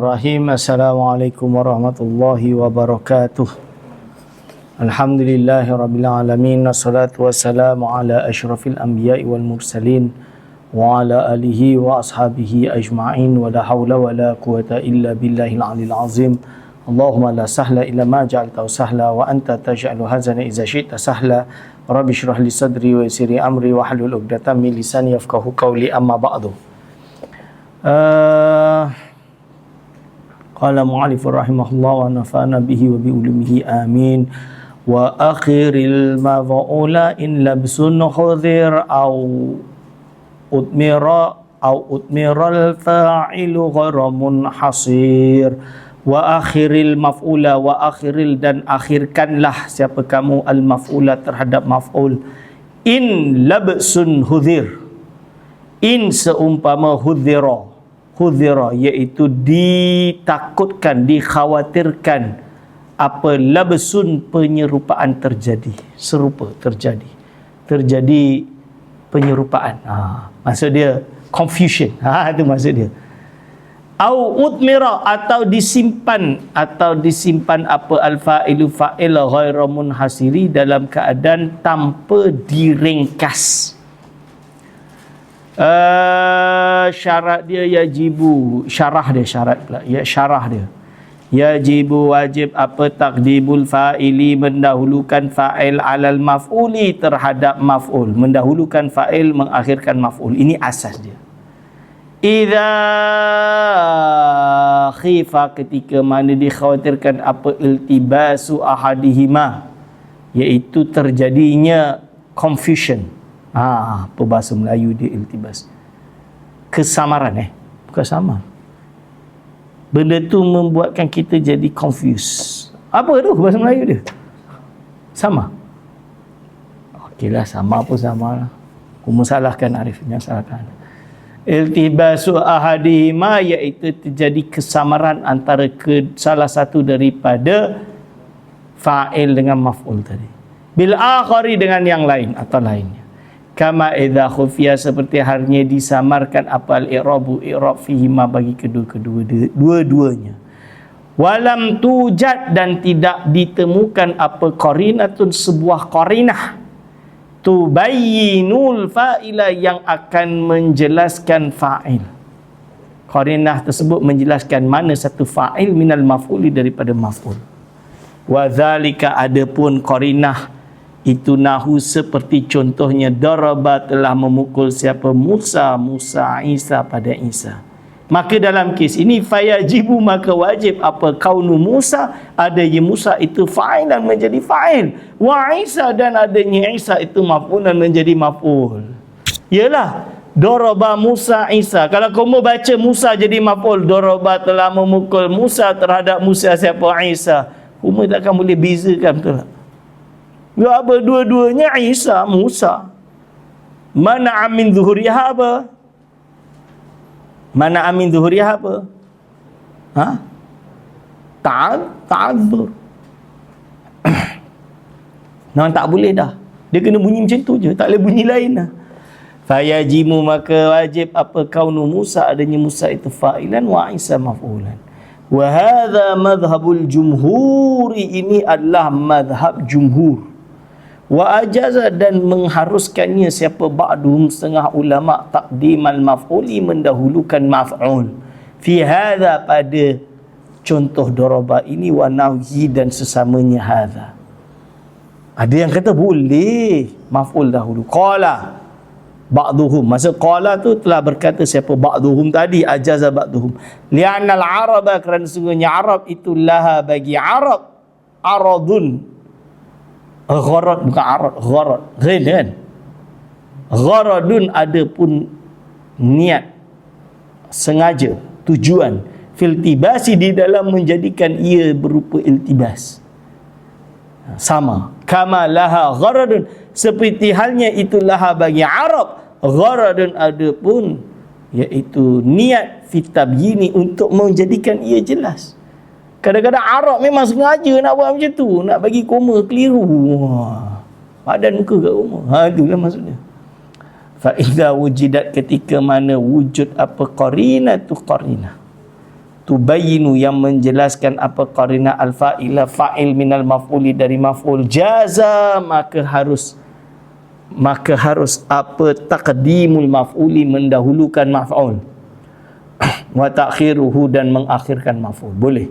الرحيم السلام عليكم ورحمة الله وبركاته. الحمد لله رب العالمين الصلاة والسلام على أشرف الأنبياء والمرسلين وعلى آله وأصحابه أجمعين ولا حول ولا قوة إلا بالله العلي العظيم. اللهم لا سهل إلا ما جعلته سهلا وأنت تجعل هزنا إذا شئت سهلا. رب اشرح لي صدري ويسر أمري واحلل عقدة من لساني يفقه قولي أما بعد. آه Qala mu'alif rahimahullah wa nafa'ana bihi wa bi ulumihi amin. Wa akhiril maf'ula in labsun khudhir au utmira au utmiral fa'ilu gharamun hasir. Wa akhiril maf'ula wa akhiril dan akhirkanlah siapa kamu al maf'ula terhadap maf'ul. In labsun hudhir in seumpama hudhira hudhira iaitu ditakutkan dikhawatirkan apa labsun penyerupaan terjadi serupa terjadi. Terjadi penyerupaan. Ha maksud dia confusion. Ha itu maksud dia. Au utmira atau disimpan atau disimpan apa alfa ilu fa'il ghairu munhasiri dalam keadaan tanpa diringkas uh, syarat dia yajibu. Syarah dia syarat pula. Ya syarah dia. Yajibu wajib apa takdimul fa'ili mendahulukan fa'il alal maf'uli terhadap maf'ul. Mendahulukan fa'il mengakhirkan maf'ul. Ini asas dia. Iza khifa ketika mana dikhawatirkan apa iltibasu ahadihima iaitu terjadinya confusion Ah, apa bahasa Melayu dia iltibas? Kesamaran eh, bukan sama. Benda tu membuatkan kita jadi confused. Apa tu bahasa Melayu dia? Sama. Okeylah, sama pun sama lah. Aku salahkan Arif, jangan salahkan. Iltibasu ahadihima iaitu terjadi kesamaran antara ke, salah satu daripada fa'il dengan maf'ul tadi. Bil akhari dengan yang lain atau lainnya kama idza khufiya seperti halnya disamarkan apa al-i'rabu i'rab fihi ma bagi kedua-kedua dua-duanya. Walam tujad dan tidak ditemukan apa qarinatun sebuah qarinah. Tubayyinul fa'ila yang akan menjelaskan fa'il. Qarinah tersebut menjelaskan mana satu fa'il minal maf'uli daripada maf'ul. Wa dzalika adapun qarinah itu nahu seperti contohnya daraba telah memukul siapa? Musa Musa Isa pada Isa. Maka dalam kes ini fayajibu maka wajib. Apa kaunu Musa? Adanya Musa itu fa'il dan menjadi fa'il. Wa Isa dan adanya Isa itu maf'ul dan menjadi maf'ul. Ialah daraba Musa Isa. Kalau kamu baca Musa jadi maf'ul daraba telah memukul Musa terhadap Musa siapa? Isa. Kamu takkan boleh bezakan betul tak Ya apa dua-duanya Isa Musa. Mana amin zuhuriha apa? Mana amin zuhuriha apa? Ha? Ta'ad, ta'adzur. Memang tak boleh dah. Dia kena bunyi macam tu je. Tak boleh bunyi lain lah. Fayajimu maka wajib apa kaunu Musa adanya Musa itu fa'ilan wa Isa maf'ulan. Wa hadha madhabul jumhuri ini adalah madhab jumhur wa ajaza dan mengharuskannya siapa ba'dum setengah ulama taqdimal maf'uli mendahulukan maf'ul. Fi hadha pada contoh daraba ini wa nahyi dan sesamanya hadha. Ada yang kata boleh maf'ul dahulu. Qala ba'duhum. Masa qala tu telah berkata siapa ba'duhum tadi ajaza ba'duhum. Li'anna al-araba kerana sungguhnya arab itu laha bagi arab. Aradun gharad bukan arad gharad. Ghain kan? Gharadun ada pun niat sengaja tujuan. Filtibasi di dalam menjadikan ia berupa iltibas. Sama. Kama laha gharadun. Seperti halnya itulah bagi Arab gharadun ada pun iaitu niat fitabyini untuk menjadikan ia jelas Kadang-kadang Arab memang sengaja nak buat macam tu. Nak bagi koma keliru. Padan muka kat rumah. Ha, itulah maksudnya. Fa'idha wujidat ketika mana wujud apa qarina tu qarina. tubayinu yang menjelaskan apa qarina al fa'ila fa'il minal maf'uli dari maf'ul jaza maka harus maka harus apa taqdimul maf'uli mendahulukan maf'ul wa ta'khiruhu dan mengakhirkan maf'ul boleh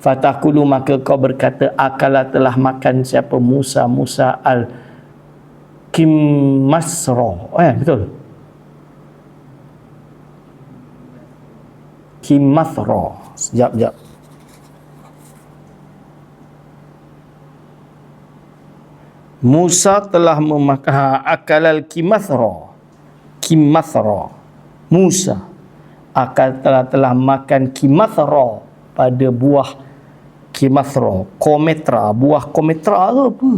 fatakulu maka kau berkata akala telah makan siapa Musa Musa al Kim Masro eh betul Kimathra. Sekejap, sekejap. Musa telah memakan ha, akalal kimathra. Kimathra. Musa akal telah telah makan kimathra pada buah kimathra. Kometra. Buah kometra tu apa?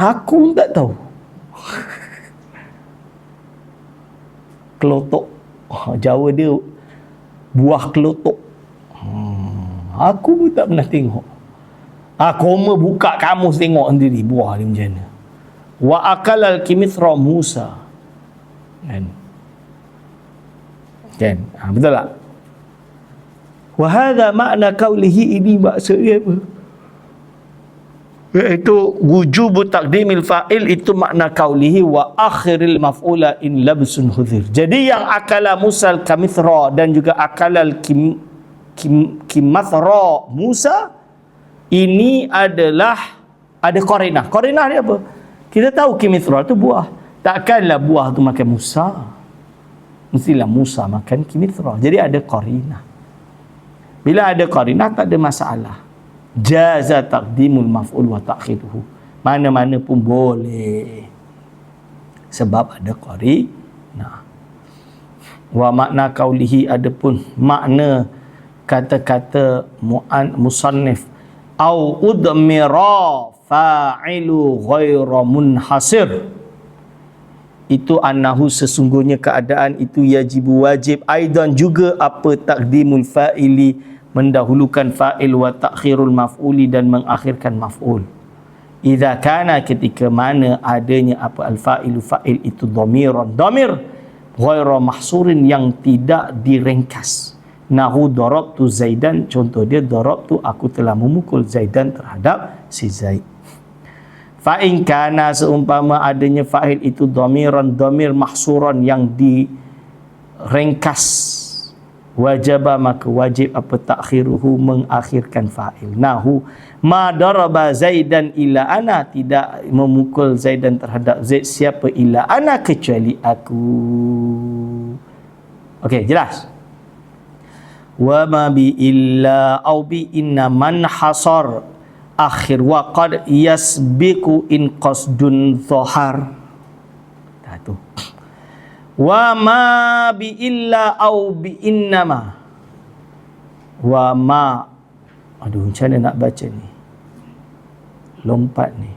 Aku tak tahu. Kelotok oh, Jawa dia buah kelotok hmm, aku pun tak pernah tengok aku mau buka kamus tengok sendiri buah ni macam mana wa akalal kimithra Musa kan kan ha, betul tak wa hadha makna kaulihi ini maksudnya apa? Iaitu wujubu taqdimil fa'il itu makna kaulihi wa akhiril maf'ula in labsun hudhir. Jadi yang akala musal kamithra dan juga akalal kim, kim, kimathra Musa ini adalah ada korinah. Korinah ni apa? Kita tahu kimithra itu buah. Takkanlah buah tu makan Musa. Mestilah Musa makan kimithra. Jadi ada korinah bila ada korinah tak ada masalah. Jaza taqdimul maf'ul wa ta'khiruhu mana-mana pun boleh. Sebab ada qari nah wa makna qaulihi adapun makna kata-kata mu'an musannif. Au udmira fa'ilu ghairu munhasir itu annahu sesungguhnya keadaan itu yajibu wajib aidan juga apa takdimul fa'ili mendahulukan fa'il wa ta'khirul maf'uli dan mengakhirkan maf'ul. Idza kana ketika mana adanya apa al-fa'ilu fa'il itu dhamiran. Dhamir ghairu mahsurin yang tidak direngkas. Nahu darabtu Zaidan contoh dia darabtu aku telah memukul Zaidan terhadap si Zaid. Fa in kana seumpama adanya fa'il itu dhamiran dhamir mahsuran yang direngkas wajaba maka wajib apa takhiruhu mengakhirkan fa'il. Nahu ma daraba zaidan ila ana. Tidak memukul zaidan terhadap zaid siapa ila ana kecuali aku. Okey jelas? Wa ma bi illa au bi inna man hasar akhir wa qad yasbiqu in qasdun dhahar. Tu. Wa ma bi illa au bi innama wa ma. Aduh macam mana nak baca ni? Lompat ni.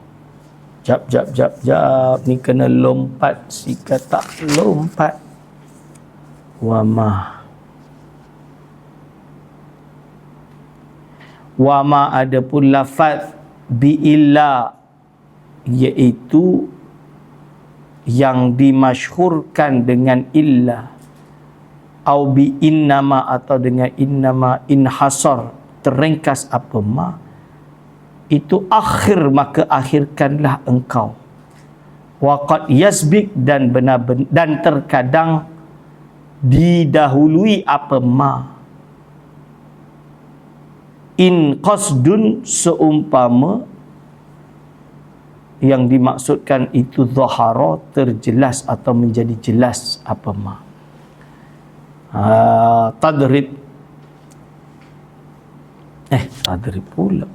Jap jap jap jap. Ni kena lompat. Si kata lompat. Wa ma wa ma ada pun lafaz bi illa iaitu yang dimasyhurkan dengan illa. Au bi innama atau dengan innama inhasar terringkas apa ma. Itu akhir maka akhirkanlah engkau. Waqad yasbik dan benar dan terkadang didahului apa ma in qasdun seumpama yang dimaksudkan itu zahara terjelas atau menjadi jelas apa ma. Uh, tadrib. Eh tadrib pula.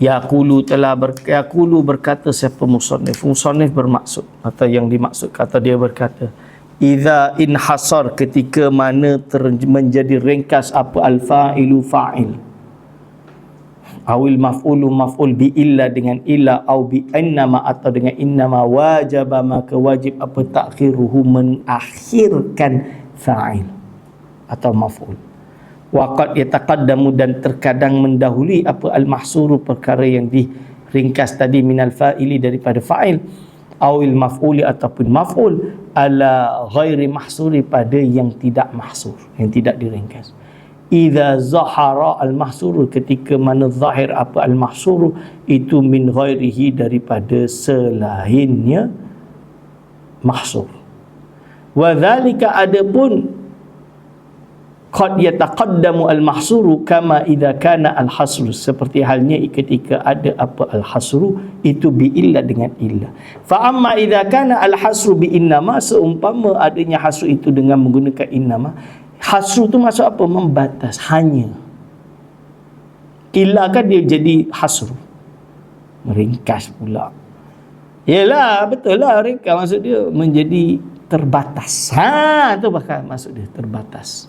Yaqulu telah ber, Yaqulu berkata siapa musannif. Musannif bermaksud atau yang dimaksud kata dia berkata idza inhasar ketika mana ter, menjadi ringkas apa? Al fa'ilu fa'il. Awil maf'ulu maf'ul bi illa dengan illa au bi innama atau dengan innama wajaba maka wajib apa? Takhiruhu mengakhirkan fa'il atau maf'ul. Waqad yataqaddamu dan terkadang mendahului apa? Al mahsuru perkara yang diringkas tadi minal fa'ili daripada fa'il awil maf'uli ataupun maf'ul ala ghairi mahsuri pada yang tidak mahsur yang tidak diringkas. Idza zahara al mahsur ketika mana zahir apa al mahsur itu min ghairihi daripada selainnya mahsur. Wa dhalika adapun qad yataqaddamu al-mahsuru kama idza kana al-hasru. Seperti halnya ketika ada apa al-hasru itu bi illa dengan illa fa amma idza kana al-hasru bi innama seumpama adanya hasru itu dengan menggunakan innama hasru tu maksud apa? Membatas hanya. Illa kan dia jadi hasru? Meringkas pula. Yalah betul lah ringkas maksud dia menjadi terbatas. Ha tu bahkan maksud dia terbatas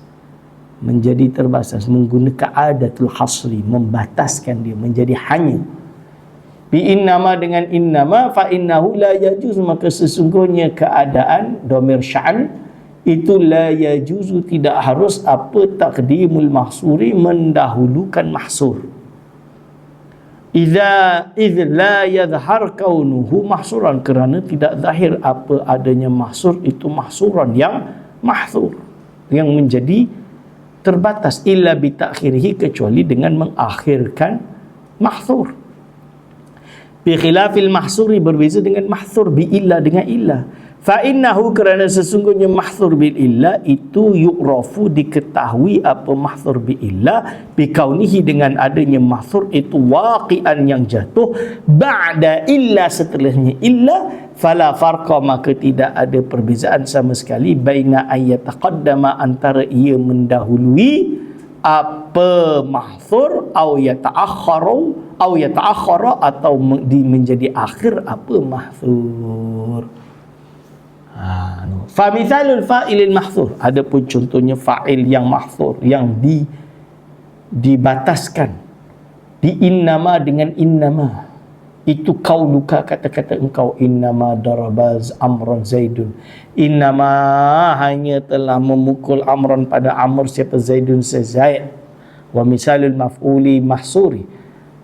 menjadi terbatas menggunakan adatul hasri membataskan dia menjadi hanya. Bi innama dengan innama fa innahu la yajuz. Maka sesungguhnya keadaan domir sya'an itu la yajuzu tidak harus apa takdimul mahsuri mendahulukan mahsur. Idza idz la yadhhar kaunuhu mahsuran kerana tidak zahir apa adanya mahsur itu mahsuran yang mahsur yang menjadi terbatas illa bi ta'khirihi kecuali dengan mengakhirkan mahthur bi khilafil mahsuri berbeza dengan mahthur bi illa dengan illa. Fa innahu kerana sesungguhnya mahthur bil illa itu yu'rafu diketahui apa mahthur bi illa bi kaunihi dengan adanya mahthur itu waqi'an yang jatuh ba'da illa setelahnya illa fala farqa maka tidak ada perbezaan sama sekali baina ayat taqaddama antara ia mendahului apa mahfur atau yata'akharu atau yata'akhara atau di menjadi akhir apa mahfur. Ha no. Fa'ilil ada pun contohnya fa'il yang mahfur yang di dibataskan. Di innama dengan innama itu kau luka kata-kata engkau innama darabaz amran zaidun. Innama hanya telah memukul amran pada amr siapa zaidun zaid. Wa misalul maf'uli mahsuri.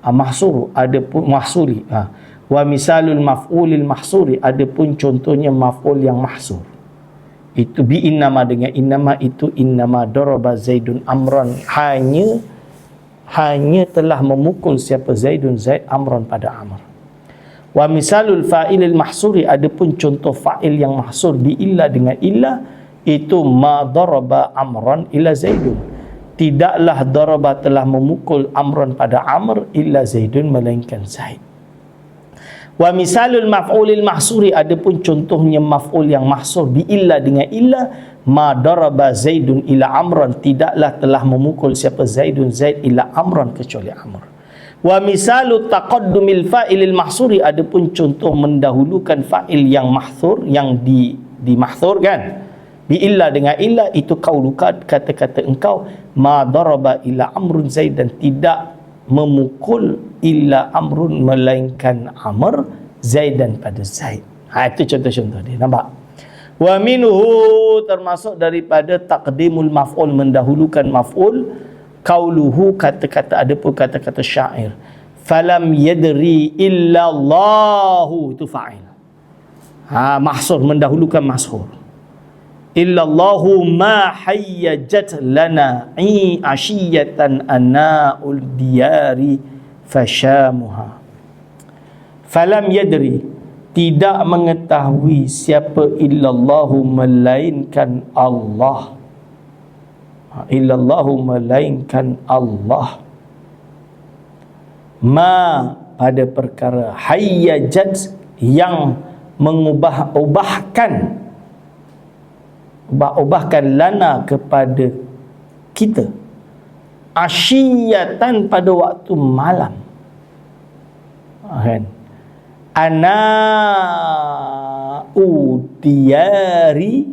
Ah, mahsuru ada pun mahsuri. Ha. wa misalul maf'ulil mahsuri ada pun contohnya maf'ul yang mahsur. Itu bi innama dengan innama itu innama daraba zaidun amran. Hanya hanya telah memukul siapa zaidun zaid amran pada amr wa misalul fa'ilil mahsuri adapun contoh fa'il yang mahsur bi illa dengan illa itu ma daraba amran ila zaidun. Tidaklah daraba telah memukul amran pada amr illa zaidun melainkan zaid. Wa misalul maf'ulil mahsuri adapun contohnya maf'ul yang mahsur bi illa dengan illa ma daraba zaidun ila amran. Tidaklah telah memukul siapa zaidun zaid ila amran kecuali amr wa misalu taqaddumil fa'ilil mahsuri. Adapun contoh mendahulukan fa'il yang mahsur yang di dimahsurkan. Bi illa dengan illa itu kau luka kata-kata engkau ma daraba ila amrun zaid. Dan tidak memukul illa amrun melainkan amr zaidan pada zaid. Ha itu contoh-contoh dia. Nampak? Wa minhu termasuk daripada taqdimul maf'ul mendahulukan maf'ul kauluhu kata-kata ada pun kata-kata syair. Falam yadri illa Allahu itu fa'il. Ha mahsur mendahulukan mahsur. Illa Allahu ma hayyajat lana i ashiyatan anaul diyari fashamuha. Falam yadri tidak mengetahui siapa illallahu melainkan Allah illallahu melainkan Allah. Ma pada perkara hayyajat yang mengubah-ubahkan ubah-ubahkan lana kepada kita. Asyiyatan pada waktu malam. Kan? Ana udiyari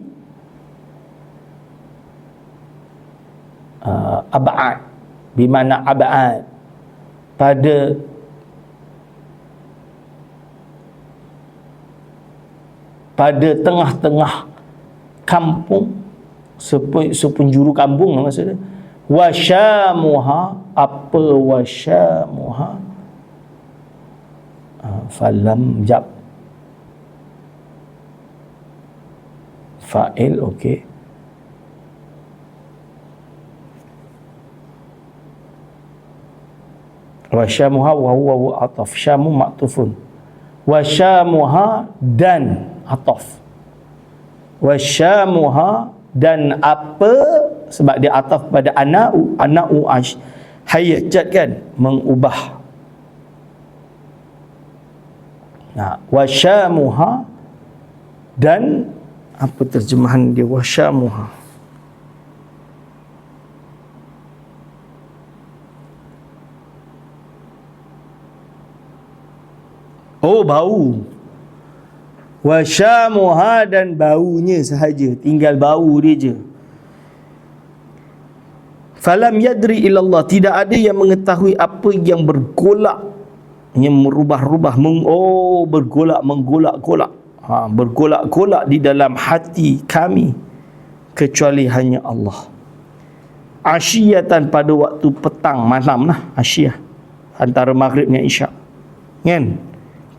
uh, abad. Di mana abad. Pada pada tengah-tengah kampung sepenjuru kampung lah maksudnya. Wasyamuha apa wasyamuha? Uh, falam jab. Fa'il okey wa syamuha wa huwa wa ataf. Syamu maktufun. Wa syamuha dan ataf. Wa syamuha dan apa? Sebab dia ataf pada anau. Anau ash. Hayajat kan? Mengubah. Nah wa syamuha dan apa terjemahan dia? Wa syamuha Oh bau. Wa syamuha dan baunya sahaja. Tinggal bau dia je. Falam yadri illallah. Tidak ada yang mengetahui apa yang bergolak. Yang merubah-rubah. Meng, oh bergolak, menggolak-golak. Ha, bergolak-golak di dalam hati kami. Kecuali hanya Allah. Asyiyatan pada waktu petang malam lah. Asyiyah. Antara maghrib dengan isyak. Kan?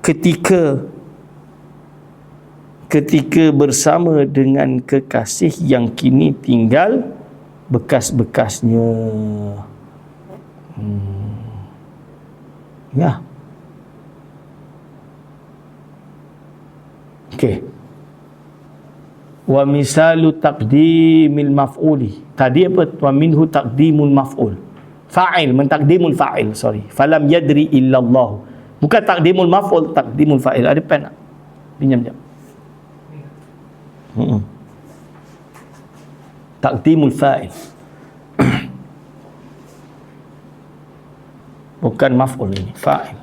Ketika ketika bersama dengan kekasih yang kini tinggal bekas-bekasnya. Hmm. ya. Okey. Wa misalu taqdimil maf'uli. Tadi apa? Wa minhu taqdimul maf'ul. Fa'il mentakdimul fa'il sorry. Falam yadri illallah Bukan takdimul maf'ul, takdimul fa'il. Ada pen tak? Pinjam jap. Hmm. Takdimul fa'il. Bukan maf'ul ini, fa'il.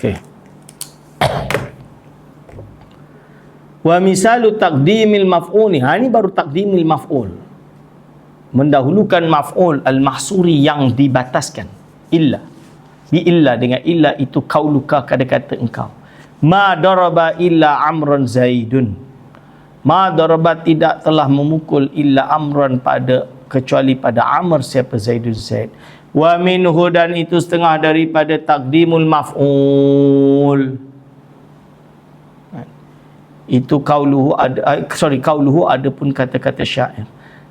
Okey. Wa misalu taqdimil maf'ul Ha ini baru taqdimil maf'ul mendahulukan maf'ul al-mahsuri yang dibataskan. Illa. Bi illa dengan illa itu kauluka kata-kata engkau. Ma daraba illa amran zaidun. Ma daraba tidak telah memukul illa amran pada kecuali pada amr siapa zaidun zaid. Wa minhu dan itu setengah daripada takdimul maf'ul. Itu kauluhu ada sorry kauluhu ada pun kata-kata syair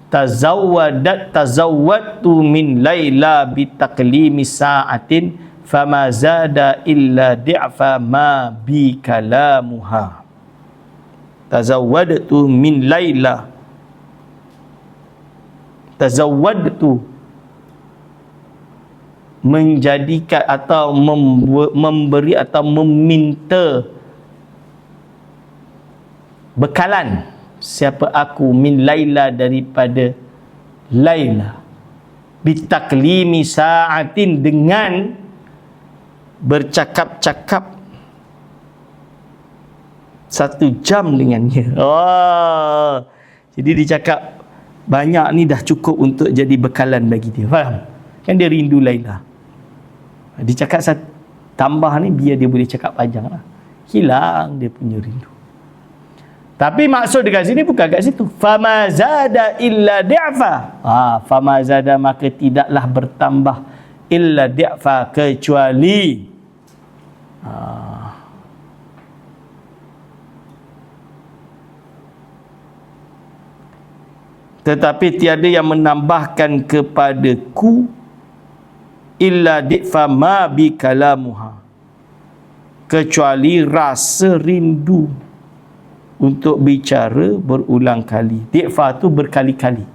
tazawwadat tazawwadtu min laila bi taklimi sa'atin fama zada illa di'fa ma bi kalamuha. Tazawwadtu min laila tazawwadtu menjadikan atau memberi atau meminta bekalan siapa aku min laila daripada laila. Bitaklimi sa'atin dengan bercakap-cakap satu jam dengannya. Oh jadi dia cakap banyak ni dah cukup untuk jadi bekalan bagi dia. Faham? Kan dia rindu laila. Dia cakap tambah ni biar dia boleh cakap panjang lah hilang dia punya rindu tapi maksud dekat sini bukan kat situ. Fama zada illa di'fa. Ha, fama zada maka tidaklah bertambah illa di'fa kecuali ha. Tetapi tiada yang menambahkan kepadaku illa di'fa ma bi kalamuha. Kecuali rasa rindu untuk bicara berulang kali. Di'fa tu berkali-kali.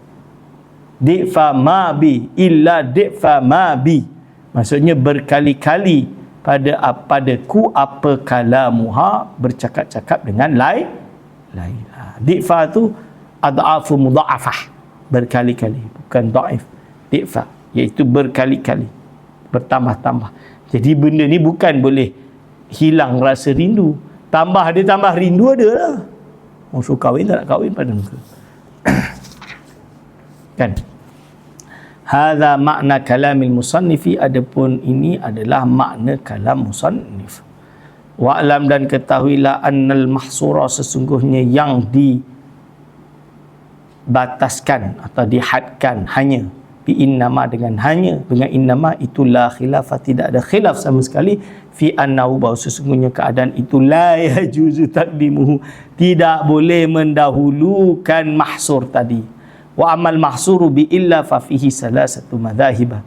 Di'fa ma bi illa di'fa ma bi. Maksudnya berkali-kali pada pada ku apa kalamuha bercakap-cakap dengan lain lain. Di'fa tu ad'afu mudha'afah. Berkali-kali bukan dhaif. Di'fa iaitu berkali-kali bertambah-tambah. Jadi benda ni bukan boleh hilang rasa rindu. Tambah dia tambah rindu ada lah. Orang suruh kahwin tak nak kahwin pada muka. kan? Hadha makna kalamil musannifi adapun ini adalah makna kalam musannif. Wa'lam dan ketahuilah annal mahsura sesungguhnya yang dibataskan atau dihadkan hanya bi innama dengan hanya dengan innama itulah khilaf tidak ada khilaf sama sekali. Fi annahu bahawa sesungguhnya keadaan itu la yajuzu taqdimuhu. Tidak boleh mendahulukan mahsur tadi. Wa amal mahsuru bi illa fa fihi salasatu madzahibah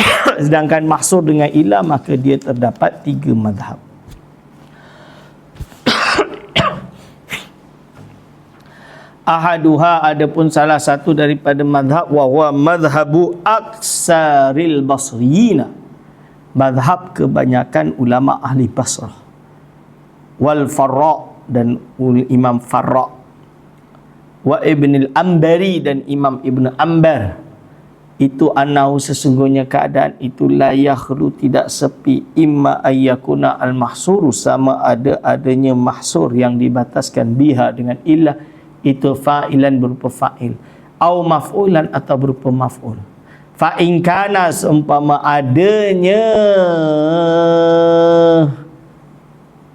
sedangkan mahsur dengan illa maka dia terdapat tiga mazhab ahaduha adapun salah satu daripada madhab wa huwa madhabu aksaril basriyina. Madhab kebanyakan ulama ahli Basrah. Wal farra dan imam farra wa ibn al ambari dan imam ibn ambar itu anahu sesungguhnya keadaan itu la yakhlu tidak sepi. Imma ayyakuna al mahsuru sama ada adanya mahsur yang dibataskan biha dengan ilah itu fa'ilan berupa fa'il. Au maf'ulan atau berupa maf'ul. Fa in kana seumpama adanya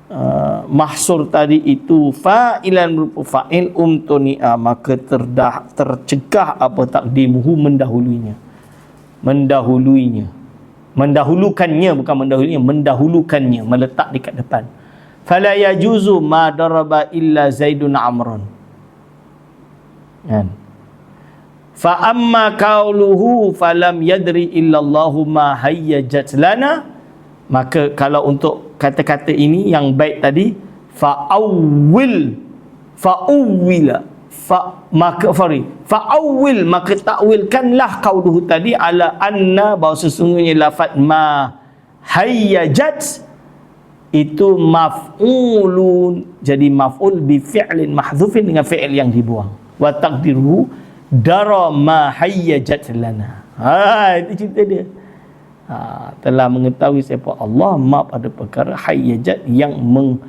uh, mahsur tadi itu fa'ilan berupa fa'il umtuni'a maka terdah, tercegah apa takdimuhu mendahulunya. Mendahulunya. Mendahulukannya bukan mendahulunya mendahulukannya meletak dekat depan. Fala yajuzu ma daraba illa zaidun amrun kan? Fa amma qauluhu falam yadri illallahu ma hayyajat lana. Maka kalau untuk kata-kata ini yang baik tadi fa awwil fa uwila fa maka sorry fa awwil maka takwilkanlah qauluhu tadi ala anna bahawa sesungguhnya lafaz ma hayyajat itu maf'ulun jadi maf'ul bi fi'lin mahdhufin dengan fi'il yang dibuang wa taqdiruhu dara ma hayyajat lana. Ha itu cerita dia. Ha, telah mengetahui siapa Allah ma pada perkara hayyajat yang meng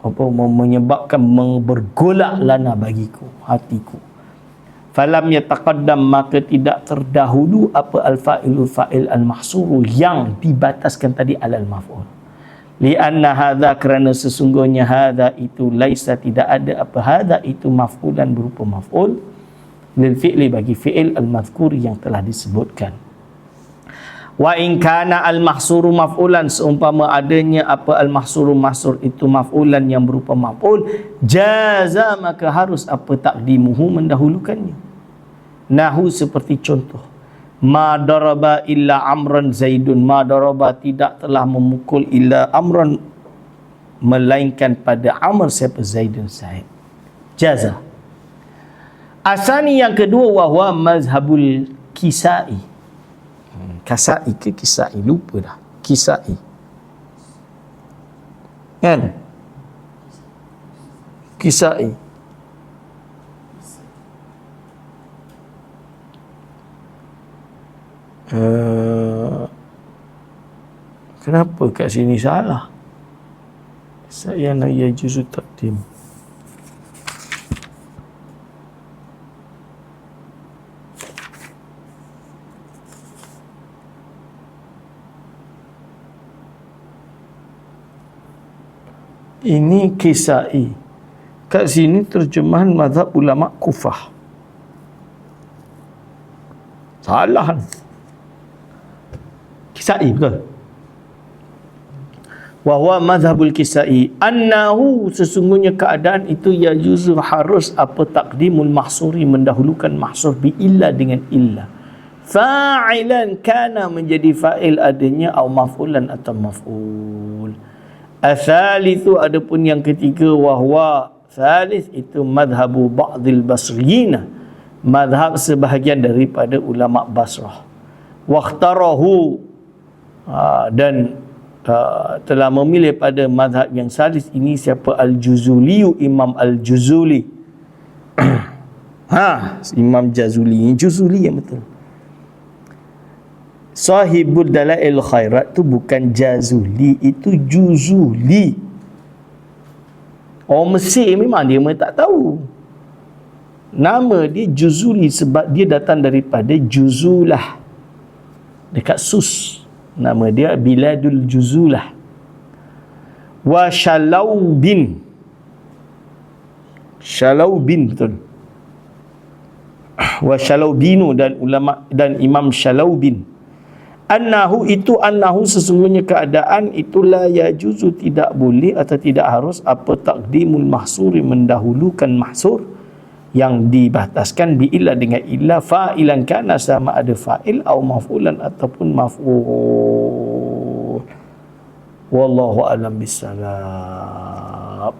apa menyebabkan bergolak lana bagiku hatiku. Falam yataqaddam maka tidak terdahulu apa al-fa'ilul fa'il al-mahsuru yang dibataskan tadi alal maf'ul lianna hadza kerana sesungguhnya hadza itu laisa tidak ada apa hadza itu maf'ulan berupa maf'ul. Lil fi'li bagi fi'il al mazkur yang telah disebutkan. Wa in kana al mahsuru maf'ulan seumpama adanya apa al mahsuru mahsur itu maf'ulan yang berupa maf'ul jaza maka harus apa takdimuhu mendahulukannya. Nahu seperti contoh ma daraba illa amran zaidun. Ma daraba tidak telah memukul illa amran melainkan pada amr siapa zaidun zaid jaza. Asani yang kedua wahwa mazhabul kisai. Hmm, kasai ke kisai? Lupa dah. Kisai. Kan? Kisai Eh, kenapa kat sini salah? Saya nak ya juzu takdim. Ini kisai kat sini terjemahan mazhab ulama kufah. Salah Kisai betul. Wa huwa madhhabul Kisai annahu sesungguhnya keadaan itu ya juzu harus apa takdimul mahsuri mendahulukan mahsur bi illa dengan illa. Fa'ilan kana menjadi fa'il adanya atau maf'ulan atau maf'ul. Athalithu adapun yang ketiga wahwa thalith itu madhabu ba'dil basriyina madhab sebahagian daripada ulama Basrah. Wakhtarahu Ha, dan uh, telah memilih pada mazhab yang salis ini siapa? Al-Juzuli Imam Al-Juzuli. Ha Imam Jazuli. Juzuli yang betul. Sahibul Dalail Khairat tu bukan Jazuli itu Juzuli. Orang Mesir memang dia memang tak tahu. Nama dia Juzuli sebab dia datang daripada Juzulah dekat Sus nama dia Biladul Juzulah. Wa Shalau bin Shalau bin betul. Wa Shalaubinu dan ulama dan Imam Shalaubin. Annahu itu annahu sesungguhnya keadaan itulah ya juzu tidak boleh atau tidak harus apa takdimul mahsuri mendahulukan mahsur yang dibataskan bi illa dengan illa fa'ilan kana sama ada fa'il atau maf'ulan ataupun maf'ul. Wallahu alam bisalam